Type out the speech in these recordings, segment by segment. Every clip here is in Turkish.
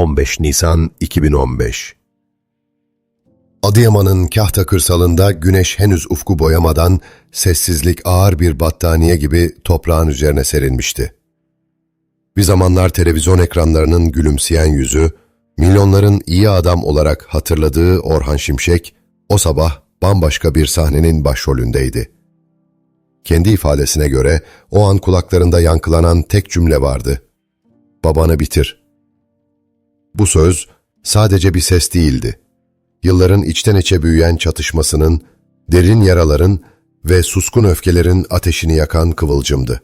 15 Nisan 2015 Adıyaman'ın Kahta kırsalında güneş henüz ufku boyamadan sessizlik ağır bir battaniye gibi toprağın üzerine serilmişti. Bir zamanlar televizyon ekranlarının gülümseyen yüzü, milyonların iyi adam olarak hatırladığı Orhan Şimşek, o sabah bambaşka bir sahnenin başrolündeydi. Kendi ifadesine göre o an kulaklarında yankılanan tek cümle vardı. Babanı bitir. Bu söz sadece bir ses değildi. Yılların içten içe büyüyen çatışmasının, derin yaraların ve suskun öfkelerin ateşini yakan kıvılcımdı.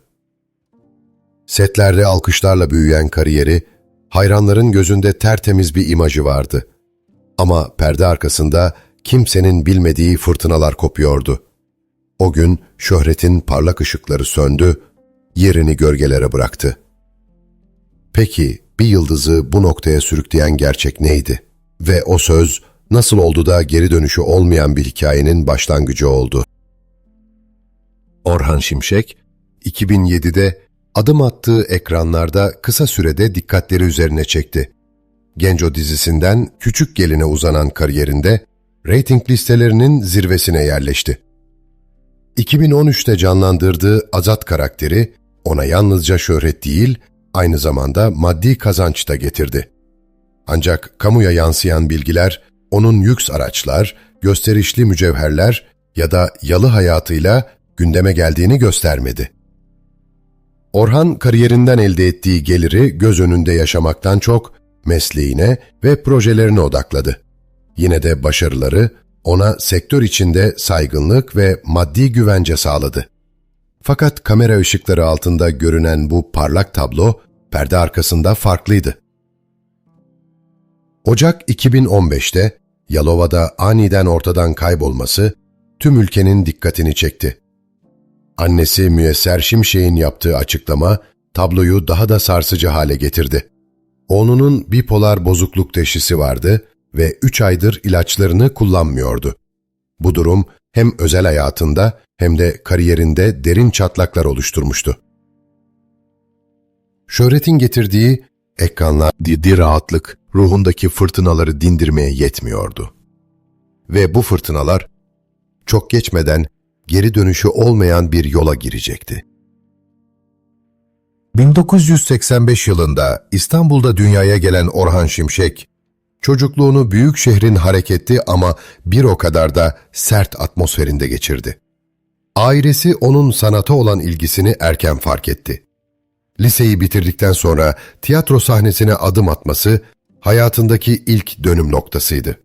Setlerde alkışlarla büyüyen kariyeri, hayranların gözünde tertemiz bir imajı vardı. Ama perde arkasında kimsenin bilmediği fırtınalar kopuyordu. O gün şöhretin parlak ışıkları söndü, yerini gölgelere bıraktı. Peki bir yıldızı bu noktaya sürükleyen gerçek neydi? Ve o söz nasıl oldu da geri dönüşü olmayan bir hikayenin başlangıcı oldu? Orhan Şimşek, 2007'de adım attığı ekranlarda kısa sürede dikkatleri üzerine çekti. Genco dizisinden Küçük Gelin'e uzanan kariyerinde reyting listelerinin zirvesine yerleşti. 2013'te canlandırdığı Azat karakteri ona yalnızca şöhret değil, aynı zamanda maddi kazanç da getirdi. Ancak kamuya yansıyan bilgiler onun lüks araçlar, gösterişli mücevherler ya da yalı hayatıyla gündeme geldiğini göstermedi. Orhan kariyerinden elde ettiği geliri göz önünde yaşamaktan çok mesleğine ve projelerine odakladı. Yine de başarıları ona sektör içinde saygınlık ve maddi güvence sağladı. Fakat kamera ışıkları altında görünen bu parlak tablo perde arkasında farklıydı. Ocak 2015'te Yalova'da aniden ortadan kaybolması tüm ülkenin dikkatini çekti. Annesi Müyesser Şimşek'in yaptığı açıklama tabloyu daha da sarsıcı hale getirdi. Oğlunun bipolar bozukluk teşhisi vardı ve 3 aydır ilaçlarını kullanmıyordu. Bu durum hem özel hayatında hem de kariyerinde derin çatlaklar oluşturmuştu. Şöhretin getirdiği ekranlar didi rahatlık ruhundaki fırtınaları dindirmeye yetmiyordu. Ve bu fırtınalar çok geçmeden geri dönüşü olmayan bir yola girecekti. 1985 yılında İstanbul'da dünyaya gelen Orhan Şimşek, çocukluğunu büyük şehrin hareketli ama bir o kadar da sert atmosferinde geçirdi. Ailesi onun sanata olan ilgisini erken fark etti. Liseyi bitirdikten sonra tiyatro sahnesine adım atması hayatındaki ilk dönüm noktasıydı.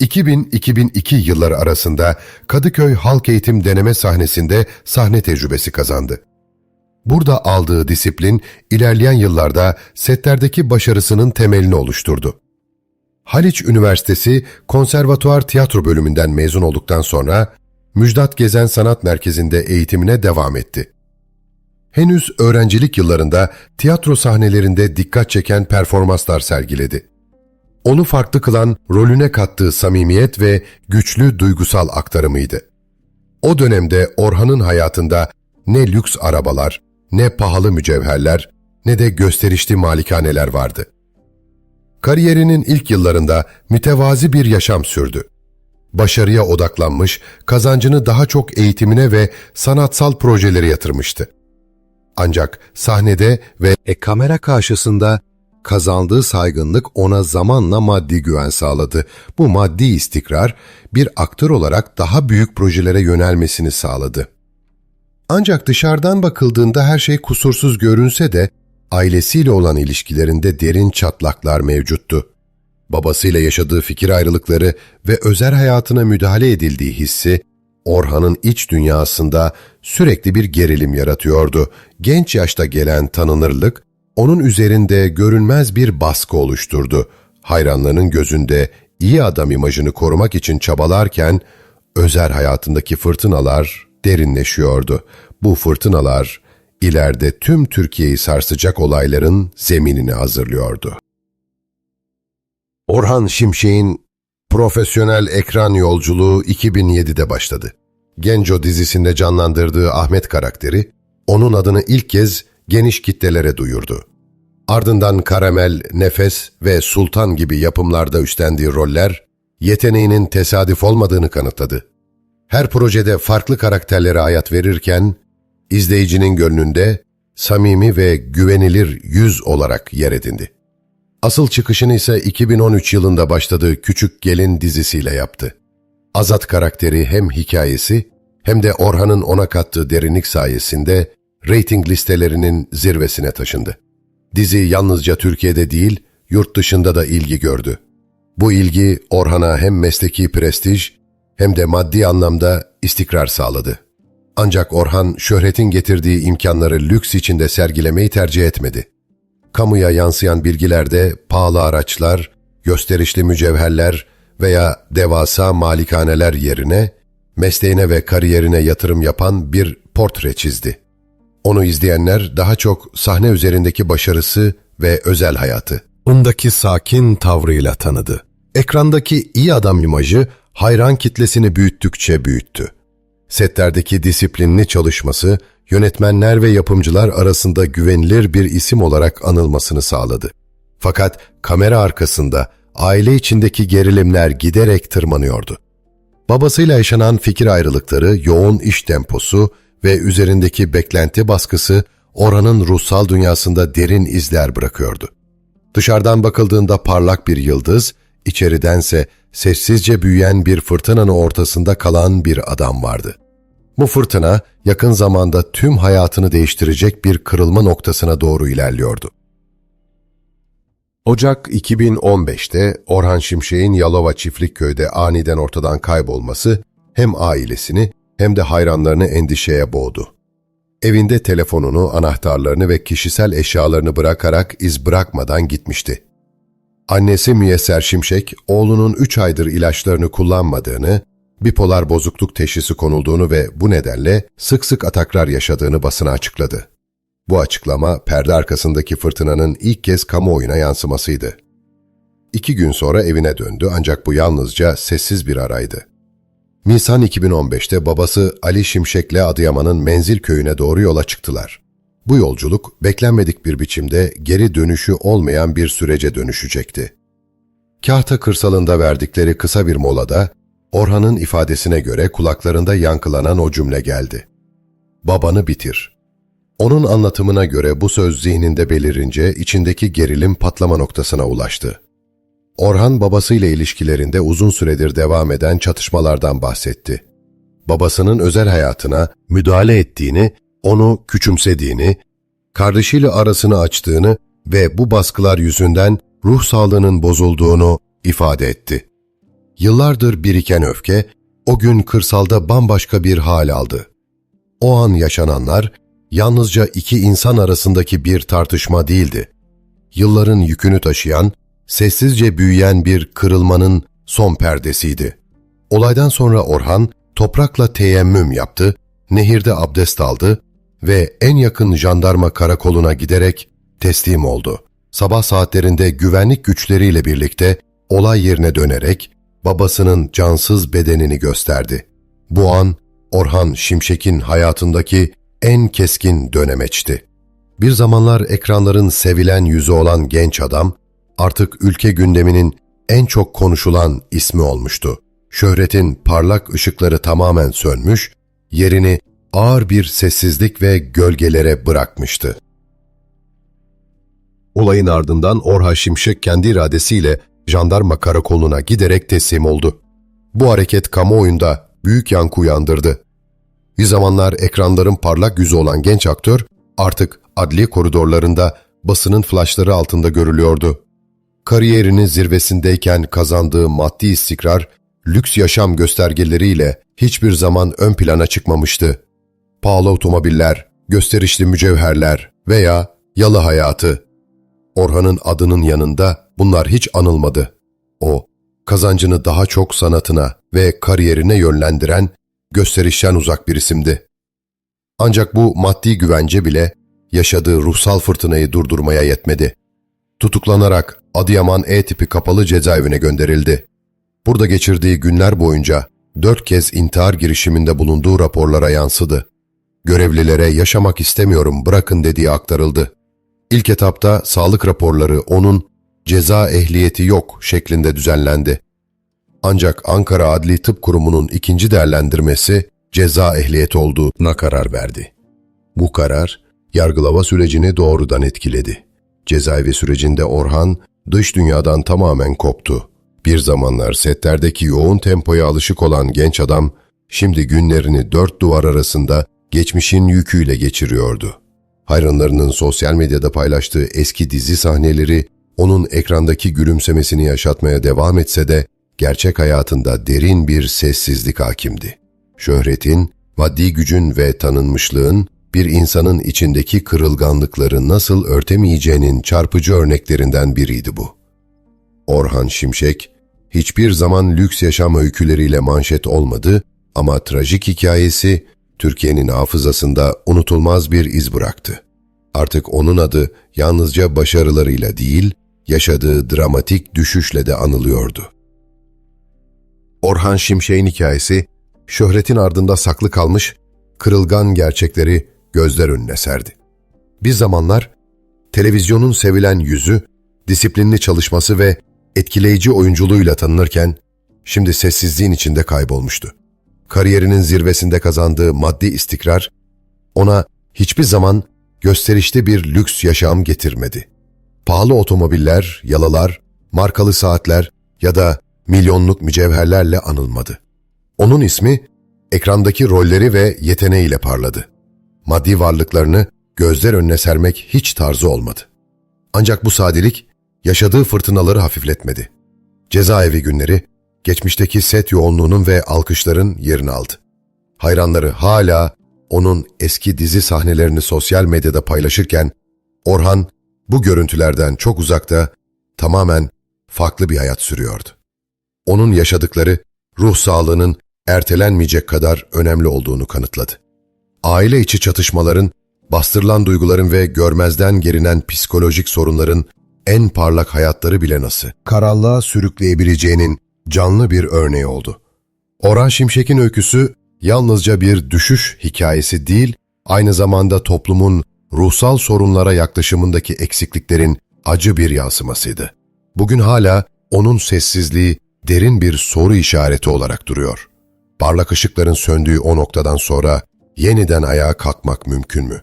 2000-2002 yılları arasında Kadıköy Halk Eğitim Deneme sahnesinde sahne tecrübesi kazandı. Burada aldığı disiplin ilerleyen yıllarda setlerdeki başarısının temelini oluşturdu. Haliç Üniversitesi Konservatuar Tiyatro bölümünden mezun olduktan sonra Müjdat Gezen Sanat Merkezi'nde eğitimine devam etti. Henüz öğrencilik yıllarında tiyatro sahnelerinde dikkat çeken performanslar sergiledi. Onu farklı kılan rolüne kattığı samimiyet ve güçlü duygusal aktarımıydı. O dönemde Orhan'ın hayatında ne lüks arabalar, ne pahalı mücevherler, ne de gösterişli malikaneler vardı. Kariyerinin ilk yıllarında mütevazi bir yaşam sürdü. Başarıya odaklanmış, kazancını daha çok eğitimine ve sanatsal projelere yatırmıştı. Ancak sahnede ve e kamera karşısında kazandığı saygınlık ona zamanla maddi güven sağladı. Bu maddi istikrar bir aktör olarak daha büyük projelere yönelmesini sağladı. Ancak dışarıdan bakıldığında her şey kusursuz görünse de ailesiyle olan ilişkilerinde derin çatlaklar mevcuttu. Babasıyla yaşadığı fikir ayrılıkları ve özel hayatına müdahale edildiği hissi Orhan'ın iç dünyasında sürekli bir gerilim yaratıyordu. Genç yaşta gelen tanınırlık onun üzerinde görünmez bir baskı oluşturdu. Hayranlarının gözünde iyi adam imajını korumak için çabalarken özel hayatındaki fırtınalar derinleşiyordu. Bu fırtınalar ileride tüm Türkiye'yi sarsacak olayların zeminini hazırlıyordu. Orhan Şimşek'in profesyonel ekran yolculuğu 2007'de başladı. Genco dizisinde canlandırdığı Ahmet karakteri, onun adını ilk kez geniş kitlelere duyurdu. Ardından Karamel, Nefes ve Sultan gibi yapımlarda üstlendiği roller, yeteneğinin tesadüf olmadığını kanıtladı. Her projede farklı karakterlere hayat verirken, izleyicinin gönlünde samimi ve güvenilir yüz olarak yer edindi. Asıl çıkışını ise 2013 yılında başladığı Küçük Gelin dizisiyle yaptı. Azat karakteri hem hikayesi hem de Orhan'ın ona kattığı derinlik sayesinde reyting listelerinin zirvesine taşındı. Dizi yalnızca Türkiye'de değil, yurt dışında da ilgi gördü. Bu ilgi Orhan'a hem mesleki prestij hem de maddi anlamda istikrar sağladı. Ancak Orhan şöhretin getirdiği imkanları lüks içinde sergilemeyi tercih etmedi. Kamuya yansıyan bilgilerde pahalı araçlar, gösterişli mücevherler veya devasa malikaneler yerine mesleğine ve kariyerine yatırım yapan bir portre çizdi. Onu izleyenler daha çok sahne üzerindeki başarısı ve özel hayatı, ondaki sakin tavrıyla tanıdı. Ekrandaki iyi adam imajı hayran kitlesini büyüttükçe büyüttü. Setlerdeki disiplinli çalışması, yönetmenler ve yapımcılar arasında güvenilir bir isim olarak anılmasını sağladı. Fakat kamera arkasında aile içindeki gerilimler giderek tırmanıyordu. Babasıyla yaşanan fikir ayrılıkları, yoğun iş temposu ve üzerindeki beklenti baskısı Orhan'ın ruhsal dünyasında derin izler bırakıyordu. Dışarıdan bakıldığında parlak bir yıldız, içeridense sessizce büyüyen bir fırtınanın ortasında kalan bir adam vardı. Bu fırtına yakın zamanda tüm hayatını değiştirecek bir kırılma noktasına doğru ilerliyordu. Ocak 2015'te Orhan Şimşek'in Yalova Çiftlikköy'de aniden ortadan kaybolması hem ailesini hem de hayranlarını endişeye boğdu. Evinde telefonunu, anahtarlarını ve kişisel eşyalarını bırakarak iz bırakmadan gitmişti. Annesi Müyesser Şimşek, oğlunun 3 aydır ilaçlarını kullanmadığını, bipolar bozukluk teşhisi konulduğunu ve bu nedenle sık sık ataklar yaşadığını basına açıkladı. Bu açıklama perde arkasındaki fırtınanın ilk kez kamuoyuna yansımasıydı. İki gün sonra evine döndü ancak bu yalnızca sessiz bir araydı. Nisan 2015'te babası Ali Şimşek'le Adıyaman'ın Menzil köyüne doğru yola çıktılar. Bu yolculuk beklenmedik bir biçimde geri dönüşü olmayan bir sürece dönüşecekti. Kahta kırsalında verdikleri kısa bir molada Orhan'ın ifadesine göre kulaklarında yankılanan o cümle geldi. Babanı bitir. Onun anlatımına göre bu söz zihninde belirince içindeki gerilim patlama noktasına ulaştı. Orhan babasıyla ilişkilerinde uzun süredir devam eden çatışmalardan bahsetti. Babasının özel hayatına müdahale ettiğini, onu küçümsediğini, kardeşiyle arasını açtığını ve bu baskılar yüzünden ruh sağlığının bozulduğunu ifade etti. Yıllardır biriken öfke o gün kırsalda bambaşka bir hal aldı. O an yaşananlar yalnızca iki insan arasındaki bir tartışma değildi. Yılların yükünü taşıyan, sessizce büyüyen bir kırılmanın son perdesiydi. Olaydan sonra Orhan toprakla teyemmüm yaptı, nehirde abdest aldı ve en yakın jandarma karakoluna giderek teslim oldu. Sabah saatlerinde güvenlik güçleriyle birlikte olay yerine dönerek babasının cansız bedenini gösterdi. Bu an Orhan Şimşek'in hayatındaki en keskin dönemeçti. Bir zamanlar ekranların sevilen yüzü olan genç adam, artık ülke gündeminin en çok konuşulan ismi olmuştu. Şöhretin parlak ışıkları tamamen sönmüş, yerini ağır bir sessizlik ve gölgelere bırakmıştı. Olayın ardından Orhan Şimşek kendi iradesiyle jandarma karakoluna giderek teslim oldu. Bu hareket kamuoyunda büyük yankı uyandırdı. Bir zamanlar ekranların parlak yüzü olan genç aktör artık adli koridorlarında basının flaşları altında görülüyordu. Kariyerinin zirvesindeyken kazandığı maddi istikrar, lüks yaşam göstergeleriyle hiçbir zaman ön plana çıkmamıştı. Pahalı otomobiller, gösterişli mücevherler veya yalı hayatı. Orhan'ın adının yanında bunlar hiç anılmadı. O, kazancını daha çok sanatına ve kariyerine yönlendiren gösterişten uzak bir isimdi. Ancak bu maddi güvence bile yaşadığı ruhsal fırtınayı durdurmaya yetmedi. Tutuklanarak Adıyaman E tipi kapalı cezaevine gönderildi. Burada geçirdiği günler boyunca dört kez intihar girişiminde bulunduğu raporlara yansıdı. Görevlilere yaşamak istemiyorum bırakın dediği aktarıldı. İlk etapta sağlık raporları onun ceza ehliyeti yok şeklinde düzenlendi. Ancak Ankara Adli Tıp Kurumu'nun ikinci değerlendirmesi ceza ehliyeti olduğuna karar verdi. Bu karar yargılama sürecini doğrudan etkiledi. Cezaevi sürecinde Orhan dış dünyadan tamamen koptu. Bir zamanlar setlerdeki yoğun tempoya alışık olan genç adam şimdi günlerini dört duvar arasında geçmişin yüküyle geçiriyordu. Hayranlarının sosyal medyada paylaştığı eski dizi sahneleri onun ekrandaki gülümsemesini yaşatmaya devam etse de gerçek hayatında derin bir sessizlik hakimdi. Şöhretin, maddi gücün ve tanınmışlığın bir insanın içindeki kırılganlıkları nasıl örtemeyeceğinin çarpıcı örneklerinden biriydi bu. Orhan Şimşek, hiçbir zaman lüks yaşam öyküleriyle manşet olmadı ama trajik hikayesi Türkiye'nin hafızasında unutulmaz bir iz bıraktı. Artık onun adı yalnızca başarılarıyla değil, yaşadığı dramatik düşüşle de anılıyordu. Orhan Şimşek'in hikayesi, şöhretin ardında saklı kalmış, kırılgan gerçekleri gözler önüne serdi. Bir zamanlar televizyonun sevilen yüzü, disiplinli çalışması ve etkileyici oyunculuğuyla tanınırken, şimdi sessizliğin içinde kaybolmuştu. Kariyerinin zirvesinde kazandığı maddi istikrar, ona hiçbir zaman gösterişli bir lüks yaşam getirmedi. Pahalı otomobiller, yalılar, markalı saatler ya da milyonluk mücevherlerle anılmadı. Onun ismi ekrandaki rolleri ve yeteneğiyle parladı. Maddi varlıklarını gözler önüne sermek hiç tarzı olmadı. Ancak bu sadelik yaşadığı fırtınaları hafifletmedi. Cezaevi günleri geçmişteki set yoğunluğunun ve alkışların yerini aldı. Hayranları hala onun eski dizi sahnelerini sosyal medyada paylaşırken Orhan bu görüntülerden çok uzakta tamamen farklı bir hayat sürüyordu. Onun yaşadıkları ruh sağlığının ertelenmeyecek kadar önemli olduğunu kanıtladı. Aile içi çatışmaların, bastırılan duyguların ve görmezden gelinen psikolojik sorunların en parlak hayatları bile nasıl karanlığa sürükleyebileceğinin canlı bir örneği oldu. Orhan Şimşek'in öyküsü yalnızca bir düşüş hikayesi değil, aynı zamanda toplumun ruhsal sorunlara yaklaşımındaki eksikliklerin acı bir yansımasıydı. Bugün hala onun sessizliği derin bir soru işareti olarak duruyor. Parlak ışıkların söndüğü o noktadan sonra yeniden ayağa kalkmak mümkün mü?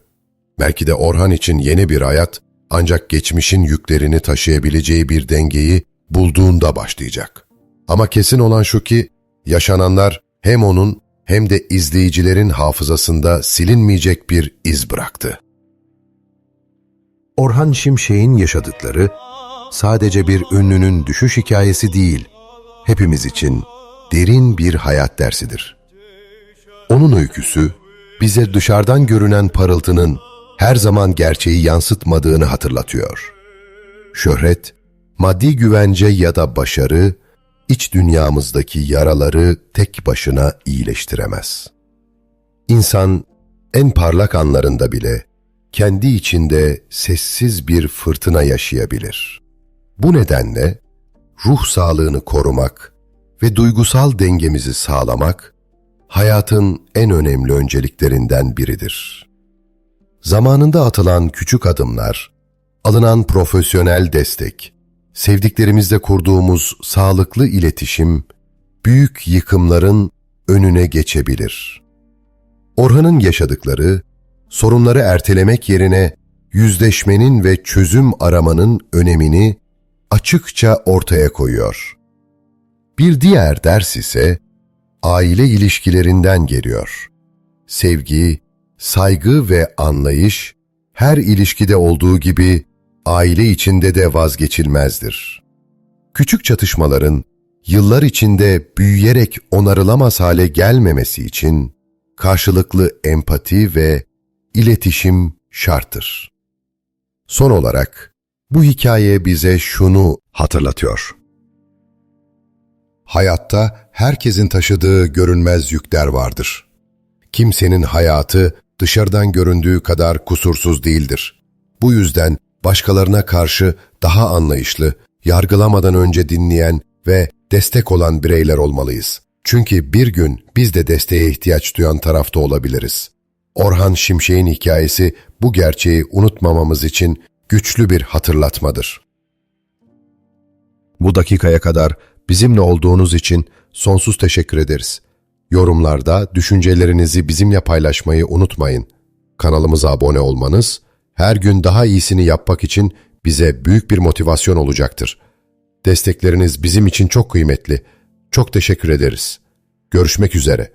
Belki de Orhan için yeni bir hayat ancak geçmişin yüklerini taşıyabileceği bir dengeyi bulduğunda başlayacak. Ama kesin olan şu ki yaşananlar hem onun hem de izleyicilerin hafızasında silinmeyecek bir iz bıraktı. Orhan Şimşek'in yaşadıkları sadece bir ünlünün düşüş hikayesi değil, hepimiz için derin bir hayat dersidir. Onun öyküsü bize dışarıdan görünen parıltının her zaman gerçeği yansıtmadığını hatırlatıyor. Şöhret, maddi güvence ya da başarı, iç dünyamızdaki yaraları tek başına iyileştiremez. İnsan en parlak anlarında bile kendi içinde sessiz bir fırtına yaşayabilir. Bu nedenle ruh sağlığını korumak ve duygusal dengemizi sağlamak hayatın en önemli önceliklerinden biridir. Zamanında atılan küçük adımlar, alınan profesyonel destek, sevdiklerimizle kurduğumuz sağlıklı iletişim, büyük yıkımların önüne geçebilir. Orhan'ın yaşadıkları, sorunları ertelemek yerine yüzleşmenin ve çözüm aramanın önemini açıkça ortaya koyuyor. Bir diğer ders ise aile ilişkilerinden geliyor. Sevgi, saygı ve anlayış her ilişkide olduğu gibi aile içinde de vazgeçilmezdir. Küçük çatışmaların yıllar içinde büyüyerek onarılamaz hale gelmemesi için karşılıklı empati ve iletişim şarttır. Son olarak bu hikaye bize şunu hatırlatıyor. Hayatta herkesin taşıdığı görünmez yükler vardır. Kimsenin hayatı dışarıdan göründüğü kadar kusursuz değildir. Bu yüzden başkalarına karşı daha anlayışlı, yargılamadan önce dinleyen ve destek olan bireyler olmalıyız. Çünkü bir gün biz de desteğe ihtiyaç duyan tarafta olabiliriz. Orhan Şimşek'in hikayesi bu gerçeği unutmamamız için güçlü bir hatırlatmadır. Bu dakikaya kadar bizimle olduğunuz için sonsuz teşekkür ederiz. Yorumlarda düşüncelerinizi bizimle paylaşmayı unutmayın. Kanalımıza abone olmanız, her gün daha iyisini yapmak için bize büyük bir motivasyon olacaktır. Destekleriniz bizim için çok kıymetli. Çok teşekkür ederiz. Görüşmek üzere.